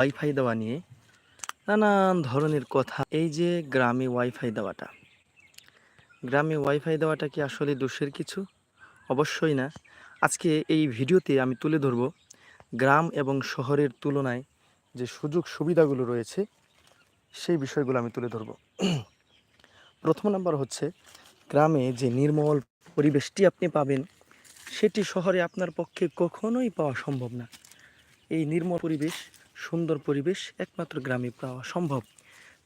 Wifi দেওয়া নিয়ে নানান ধরনের কথা। এই যে গ্রামে ওয়াইফাই দেওয়াটা। গ্রামে ওয়াইফাই দেওয়াটা কি আসলে দোষের কিছু? অবশ্যই না। আজকে এই ভিডিওতে আমি তুলে ধরব গ্রাম এবং শহরের তুলনায় যে সুযোগ সুবিধাগুলো রয়েছে, সেই বিষয়গুলো আমি তুলে ধরব। প্রথম নাম্বার হচ্ছে গ্রামে যে নির্মল পরিবেশটি আপনি পাবেন, সেটি শহরে আপনার পক্ষে কখনোই পাওয়া সম্ভব না। এই নির্মল পরিবেশ সুন্দর পরিবেশ একমাত্র গ্রামে পাওয়া সম্ভব।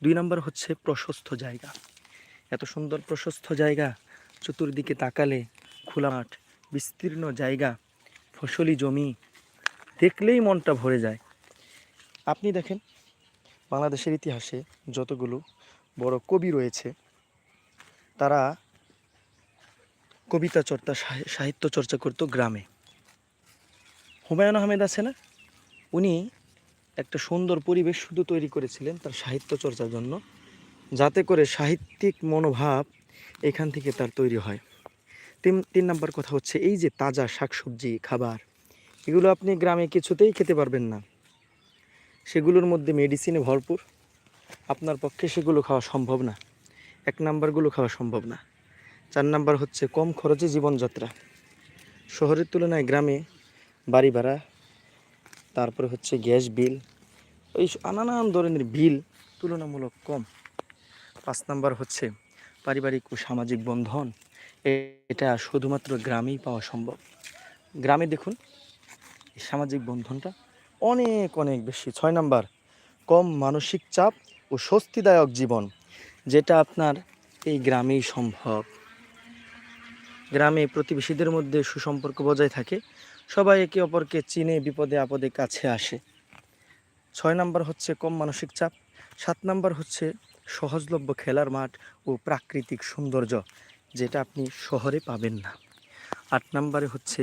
দুই নম্বর হচ্ছে প্রশস্ত জায়গা। এত সুন্দর প্রশস্ত জায়গা, চতুর্দিকে তাকালে খোলা মাঠ, বিস্তীর্ণ জায়গা, ফসলি জমি, দেখলেই মনটা ভরে যায়। আপনি দেখেন, বাংলাদেশের ইতিহাসে যতগুলো বড় কবি রয়েছে, তারা কবিতা চর্চা সাহি- সাহিত্য চর্চা করতো গ্রামে। হুমায়ুন আহমেদ আছে না? উনি একটা সুন্দর পরিবেশ শুধু তৈরি করেছিলেন তার সাহিত্য চর্চার জন্য, যাতে করে সাহিত্যিক মনোভাব এখান থেকে তার তৈরি হয়। তিন তিন নম্বর কথা হচ্ছে এই যে তাজা শাকসবজি, খাবার, এগুলো আপনি গ্রামে কিছুতেই খেতে পারবেন না। সেগুলোর মধ্যে মেডিসিনে ভরপুর। আপনার পক্ষে সেগুলো খাওয়া সম্ভব না। এক নাম্বারগুলো খাওয়া সম্ভব না। চার নাম্বার হচ্ছে কম খরচে জীবনযাত্রা। শহরের তুলনায় গ্রামে বাড়ি ভাড়া, তারপরে হচ্ছে গ্যাস বিল এই নানান ধরনের বিল তুলনামূলক কম। পাঁচ নাম্বার হচ্ছে পারিবারিক ও সামাজিক বন্ধন। এটা শুধুমাত্র গ্রামেই পাওয়া সম্ভব। গ্রামে দেখুন সামাজিক বন্ধনটা অনেক অনেক বেশি। ছয় নাম্বার, কম মানসিক চাপ ও স্বস্তিদায়ক জীবন, যেটা আপনার এই গ্রামেই সম্ভব। গ্রামে প্রতিবেশীদের মধ্যে সুসম্পর্ক বজায় থাকে। সবাই একে অপরকে চিনে, বিপদে, আপদে কাছে আসে। ছয় নাম্বার হচ্ছে কম মানসিক চাপ, সাত নাম্বার হচ্ছে সহজলভ্য খেলার মাঠ ও প্রাকৃতিক সৌন্দর্য, যেটা আপনি শহরে পাবেন না। আট নাম্বারে হচ্ছে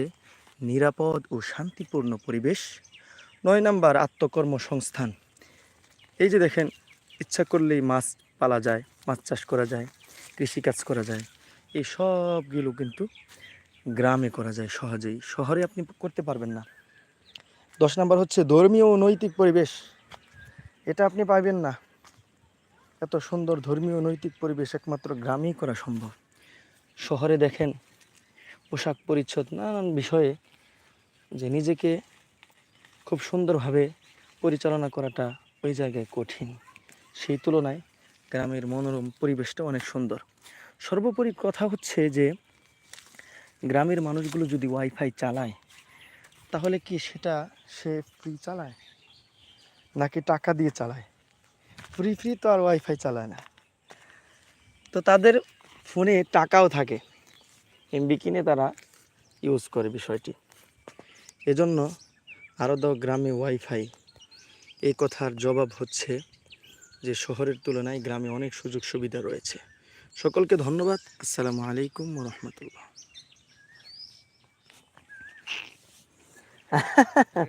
নিরাপদ ও শান্তিপূর্ণ পরিবেশ। নয় নাম্বার আত্মকর্মসংস্থান। এই যে দেখেন, ইচ্ছা করলেই মাছ পালা যায়, মাছ চাষ করা যায়, কৃষিকাজ করা যায়, এই সবগুলো কিন্তু গ্রামে করা যায় সহজেই। শহরে আপনি করতে পারবেন না। দশ নম্বর হচ্ছে ধর্মীয় ও নৈতিক পরিবেশ। এটা আপনি পাবেন না। এত সুন্দর ধর্মীয় নৈতিক পরিবেশ একমাত্র গ্রামেই করা সম্ভব। শহরে দেখেন পোশাক পরিচ্ছদ, নানান বিষয়ে যে নিজেকে খুব সুন্দরভাবে পরিচালনা করাটা ওই জায়গায় কঠিন। সেই তুলনায় গ্রামের মনোরম পরিবেশটা অনেক সুন্দর। সর্বোপরি কথা হচ্ছে যে, গ্রামের মানুষগুলো যদি ওয়াইফাই চালায় তাহলে কি সেটা সে ফ্রি চালায়? নাকি টাকা দিয়ে চালায়? ফ্রি ফ্রি তো আর ওয়াইফাই চালায় না। তো তাদের ফোনে টাকাও থাকে। এমবি কিনে তারা ইউজ করে বিষয়টি। এজন্য আরও দাও গ্রামে ওয়াইফাই এই কথার জবাব হচ্ছে যে শহরের তুলনায় গ্রামে অনেক সুযোগ সুবিধা রয়েছে। সকলকে ধন্যবাদ। আসসালামু আলাইকুম রহমতুল্লাহ। 哈哈哈哈哈